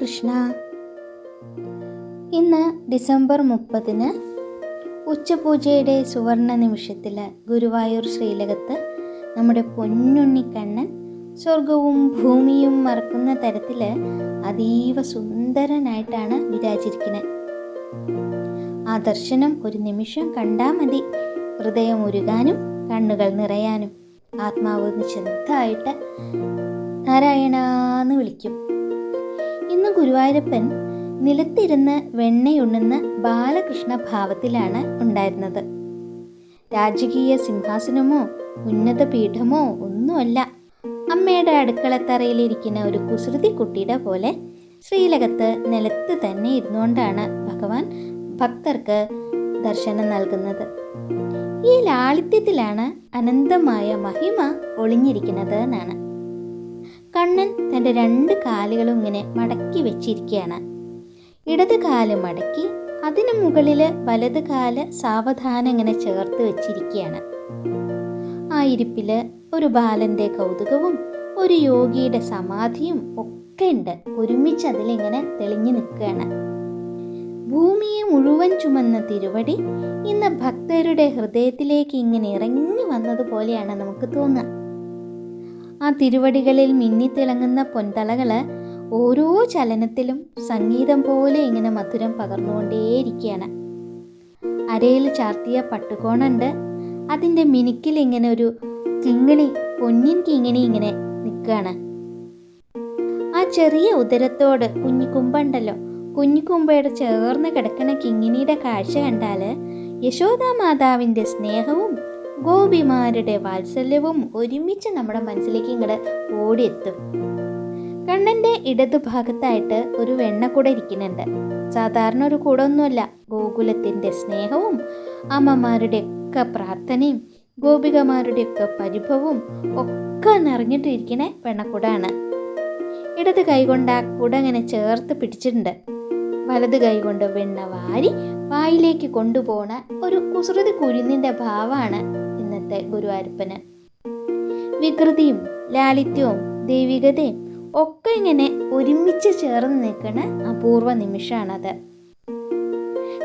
കൃഷ്ണ. ഇന്ന് ഡിസംബർ മുപ്പതിന് ഉച്ചപൂജയുടെ സുവർണ നിമിഷത്തിൽ ഗുരുവായൂർ ശ്രീലകത്ത് നമ്മുടെ പൊന്നുണ്ണിക്കണ്ണൻ സ്വർഗവും ഭൂമിയും മറക്കുന്ന തരത്തിൽ അതീവ സുന്ദരനായിട്ടാണ് വിരാജിരിക്കുന്നത് ആ ദർശനം ഒരു നിമിഷം കണ്ടാൽ മതി. ഹൃദയം ഉരുകാനും കണ്ണുകൾ നിറയാനും. ആത്മാവ് നിശബ്ദമായിട്ട് നാരായണാന്ന് വിളിക്കും. ഇന്ന് ഗുരുവായൂരപ്പൻ നിലത്തിരുന്ന് വെണ്ണയുണ്ണുന്ന ബാലകൃഷ്ണ ഭാവത്തിലാണ് ഉണ്ടായിരുന്നത്. രാജകീയ സിംഹാസനമോ ഉന്നത പീഠമോ ഒന്നുമല്ല. അമ്മയുടെ അടുക്കളത്തറയിലിരിക്കുന്ന ഒരു കുസൃതി കുട്ടിയുടെ പോലെ ശ്രീലകത്ത് നിലത്ത് തന്നെ ഇരുന്നുകൊണ്ടാണ് ഭഗവാൻ ഭക്തർക്ക് ദർശനം നൽകുന്നത്. ഈ ലാളിത്യത്തിലാണ് അനന്തമായ മഹിമ ഒളിഞ്ഞിരിക്കുന്നത് എന്നാണ്. കണ്ണൻ തന്റെ രണ്ട് കാലുകളും ഇങ്ങനെ മടക്കി വെച്ചിരിക്കുകയാണ് ഇടത് കാൽ മടക്കി അതിനു മുകളിൽ വലത് കാൽ സാവധാനം ഇങ്ങനെ ചേർത്ത് വെച്ചിരിക്കുകയാണ് ആ ഇരിപ്പിൽ ഒരു ബാലന്റെ കൗതുകവും ഒരു യോഗിയുടെ സമാധിയും ഒക്കെ ഉണ്ട്. ഒരുമിച്ച് അതിലിങ്ങനെ തെളിഞ്ഞു നിൽക്കുകയാണ്. ഭൂമിയെ മുഴുവൻ ചുമന്ന തിരുവടി ഇന്ന് ഭക്തരുടെ ഹൃദയത്തിലേക്ക് ഇങ്ങനെ ഇറങ്ങി വന്നതുപോലെയാണ് നമുക്ക് തോന്നുക. ആ തിരുവടികളിൽ മിന്നിത്തിളങ്ങുന്ന പൊൻതളകൾ ഓരോ ചലനത്തിലും സംഗീതം പോലെ ഇങ്ങനെ മധുരം പകർന്നുകൊണ്ടേയിരിക്കുകയാണ്. അരയിൽ ചാർത്തിയ പട്ടുകോണുണ്ട്. അതിന്റെ മിനുക്കിൽ ഇങ്ങനെ ഒരു കിങ്ങിണി പൊന്നിൻ കിങ്ങിണി ഇങ്ങനെ നിൽക്കുകയാണ്. ആ ചെറിയ ഉദരത്തോട് കുഞ്ഞിക്കുമ്പുണ്ടല്ലോ. കുഞ്ഞിക്കുമ്പയുടെ ചേർന്ന് കിടക്കുന്ന കിങ്ങിണിയുടെ കാഴ്ച കണ്ടാൽ യശോദാ മാതാവിന്റെ സ്നേഹവും ഗോപിമാരുടെ വാത്സല്യവും ഒരുമിച്ച് നമ്മുടെ മനസ്സിലേക്ക് ഇങ്ങോട്ട് ഓടിയെത്തും. കണ്ണന്റെ ഇടതുഭാഗത്തായിട്ട് ഒരു വെണ്ണക്കൂടെ ഇരിക്കുന്നുണ്ട്. സാധാരണ ഒരു കൂടൊന്നുമല്ല. ഗോകുലത്തിന്റെ സ്നേഹവും അമ്മമാരുടെയൊക്കെ പ്രാർത്ഥനയും ഗോപികമാരുടെയൊക്കെ പരിഭവവും ഒക്കെ നിറഞ്ഞിട്ടിരിക്കുന്ന വെണ്ണക്കൂടാണ്. ഇടത് കൈകൊണ്ട് ആ കുട ഇങ്ങനെ ചേർത്ത് പിടിച്ചിട്ടുണ്ട്. വലത് കൈകൊണ്ട് വെണ്ണ വാരി വായിലേക്ക് കൊണ്ടുപോണ ഒരു കുസൃതി കുരുന്നിന്റെ ഭാവമാണ് ഇന്നത്തെ ഗുരുവായൂരപ്പന് വികൃതിയും ലാളിത്യവും ദൈവികതയും ഒക്കെ ഇങ്ങനെ ഒരുമിച്ച് ചേർന്ന് നിൽക്കുന്ന അപൂർവ നിമിഷമാണത്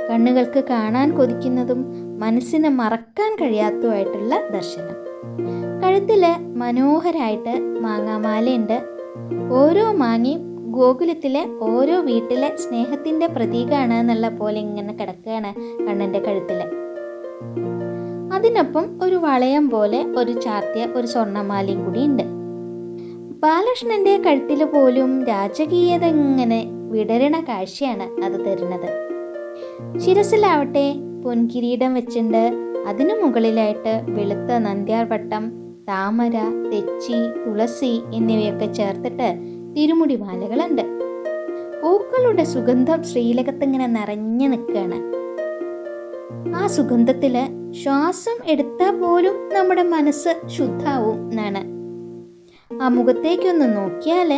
കണ്ണുകൾക്ക് കാണാൻ കൊതിക്കുന്നതും മനസ്സിന് മറക്കാൻ കഴിയാത്തതുമായിട്ടുള്ള ദർശനം. കഴുത്തിൽ മനോഹരായിട്ട് മാങ്ങാമാലയുണ്ട്. ഓരോ മാങ്ങയും ഗോകുലത്തിലെ ഓരോ വീട്ടിലെ സ്നേഹത്തിന്റെ പ്രതീകമാണ് എന്നുള്ള പോലെ ഇങ്ങനെ കിടക്കുകയാണ് കണ്ണന്റെ കഴുത്തിൽ അതിനൊപ്പം ഒരു വളയം പോലെ ഒരു ചാർത്തിയ ഒരു സ്വർണമാലയും കൂടി ഉണ്ട് ബാലകൃഷ്ണന്റെ കഴുത്തിൽ പോലും രാജകീയത ഇങ്ങനെ വിടരണ കാഴ്ചയാണ് അത് തരുന്നത്. ശിരസിലാവട്ടെ പൊൻകിരീടം വെച്ചിട്ടുണ്ട് അതിനു മുകളിലായിട്ട് വെളുത്ത നന്ദ്യാർ വട്ടം താമര തെച്ചി തുളസി എന്നിവയൊക്കെ ചേർത്തിട്ട് തിരുമുടി മാലകളുണ്ട്. പൂക്കളുടെ സുഗന്ധം ശ്രീലകത്തിങ്ങനെ നിറഞ്ഞു നിൽക്കുകയാണ്. ആ സുഗന്ധത്തിൽ ശ്വാസം എടുത്താൽ പോലും നമ്മുടെ മനസ്സ് ശുദ്ധാവും എന്നാണ്. ആ മുഖത്തേക്കൊന്ന് നോക്കിയാൽ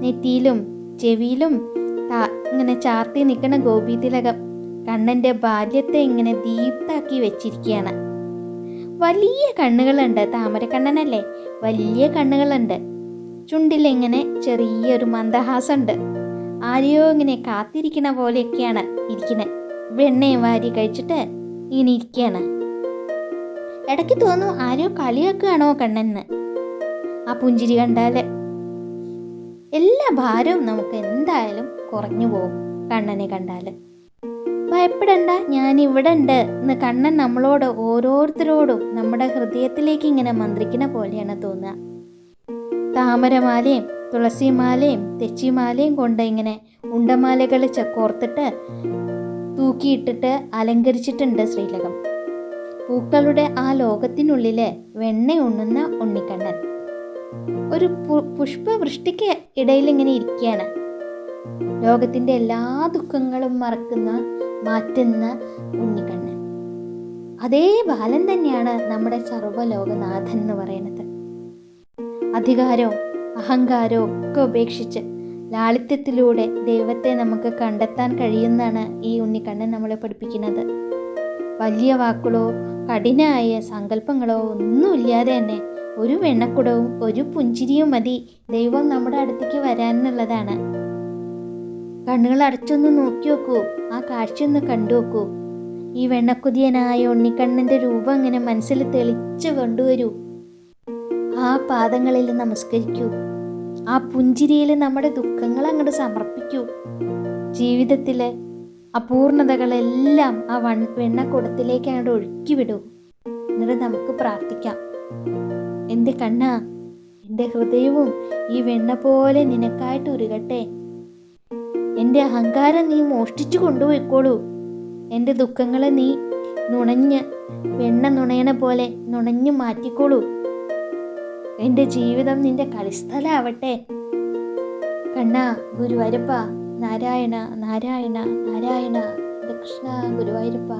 നെറ്റിയിലും ചെവിയിലും ഇങ്ങനെ ചാർത്തി നിൽക്കുന്ന ഗോപീതിലകം കണ്ണന്റെ ബാല്യത്തെ ഇങ്ങനെ ദീപ്താക്കി വെച്ചിരിക്കുകയാണ് വലിയ കണ്ണുകളുണ്ട്. താമരക്കണ്ണനല്ലേ? വലിയ കണ്ണുകളുണ്ട്. ചുണ്ടിലിങ്ങനെ ചെറിയൊരു മന്ദഹാസമുണ്ട്. ആരെയോ ഇങ്ങനെ കാത്തിരിക്കണ പോലെയൊക്കെയാണ് ഇരിക്കുന്നത് വെണ്ണയും വാരി കഴിച്ചിട്ട് ഇങ്ങനെ ഇരിക്കുകയാണ് ഇടയ്ക്ക് തോന്നും ആരോ കളിയാക്കുകയാണോ കണ്ണെന്ന് ആ പുഞ്ചിരി കണ്ടാൽ എല്ലാ ഭാരവും നമുക്ക് എന്തായാലും കുറഞ്ഞു പോകും കണ്ണനെ കണ്ടാൽ. ഭയപ്പെടണ്ട ഞാൻ ഇവിടെ ഉണ്ട് എന്ന് കണ്ണൻ നമ്മളോട് ഓരോരുത്തരോടും നമ്മുടെ ഹൃദയത്തിലേക്ക് ഇങ്ങനെ മന്ത്രിക്കുന്ന പോലെയാണ് തോന്നുക. താമരമാലയും തുളസിമാലയും തെച്ചിമാലയും കൊണ്ട് ഇങ്ങനെ ഉണ്ടമാലകൾ കോർത്തിട്ട് തൂക്കിയിട്ടിട്ട് അലങ്കരിച്ചിട്ടുണ്ട് ശ്രീലകം. പൂക്കളുടെ ആ ലോകത്തിനുള്ളിലെ വെണ്ണ ഉണ്ണുന്ന ഉണ്ണിക്കണ്ണൻ. ഒരു പുഷ്പവൃഷ്ടിക്ക് ഇടയിൽ ഇങ്ങനെ ഇരിക്കുകയാണ് ലോകത്തിന്റെ എല്ലാ ദുഃഖങ്ങളും മറക്കുന്ന മാറ്റുന്ന ഉണ്ണിക്കണ്ണൻ. അതേ ബാലൻ തന്നെയാണ് നമ്മുടെ സർവലോകനാഥൻ എന്ന് പറയുന്നത്. അധികാരവും അഹങ്കാരവും ഒക്കെ ഉപേക്ഷിച്ച് ലാളിത്യത്തിലൂടെ ദൈവത്തെ നമുക്ക് കണ്ടെത്താൻ കഴിയുന്നതാണ് ഈ ഉണ്ണിക്കണ്ണൻ നമ്മളെ പഠിപ്പിക്കുന്നത്. വലിയ വാക്കുകളോ കഠിനമായ സങ്കല്പങ്ങളോ ഒന്നുമില്ലാതെ തന്നെ ഒരു വെണ്ണക്കുടവും ഒരു പുഞ്ചിരിയും മതി ദൈവം നമ്മുടെ അടുത്തേക്ക് വരാനുള്ളതാണ്. കണ്ണുകൾ അടച്ചൊന്ന് നോക്കി നോക്കൂ ആ കാഴ്ചയൊന്ന് കണ്ടു നോക്കൂ. ഈ വെണ്ണക്കുതിയനായ ഉണ്ണിക്കണ്ണന്റെ രൂപം അങ്ങനെ മനസ്സിൽ തെളിച്ച് കൊണ്ടുവരൂ. ആ പാദങ്ങളിൽ നമസ്കരിക്കൂ. ആ പുഞ്ചിരിയിൽ നമ്മുടെ ദുഃഖങ്ങൾ അങ്ങോട്ട് സമർപ്പിക്കൂ. ജീവിതത്തിലെ അപൂർണതകളെല്ലാം ആ വൺ വെണ്ണക്കുടത്തിലേക്ക് അങ്ങോട്ട് ഒഴുക്കി വിടൂ എന്നിട്ട് നമുക്ക് പ്രാർത്ഥിക്കാം. എന്റെ കണ്ണ എന്റെ ഹൃദയവും ഈ വെണ്ണ പോലെ നിനക്കായിട്ട് ഉരുകട്ടെ. എന്റെ അഹങ്കാരം നീ മോഷ്ടിച്ചു കൊണ്ടുപോയിക്കോളൂ. എന്റെ ദുഃഖങ്ങളെ നീ നുണഞ്ഞ് വെണ്ണ നുണയണ പോലെ നുണഞ്ഞു മാറ്റിക്കോളൂ. എന്റെ ജീവിതം നിന്റെ കളിസ്ഥലാവട്ടെ കണ്ണ ഗുരുവായൂരപ്പ നാരായണ നാരായണ നാരായണ കൃഷ്ണ ഗുരുവായൂരപ്പ.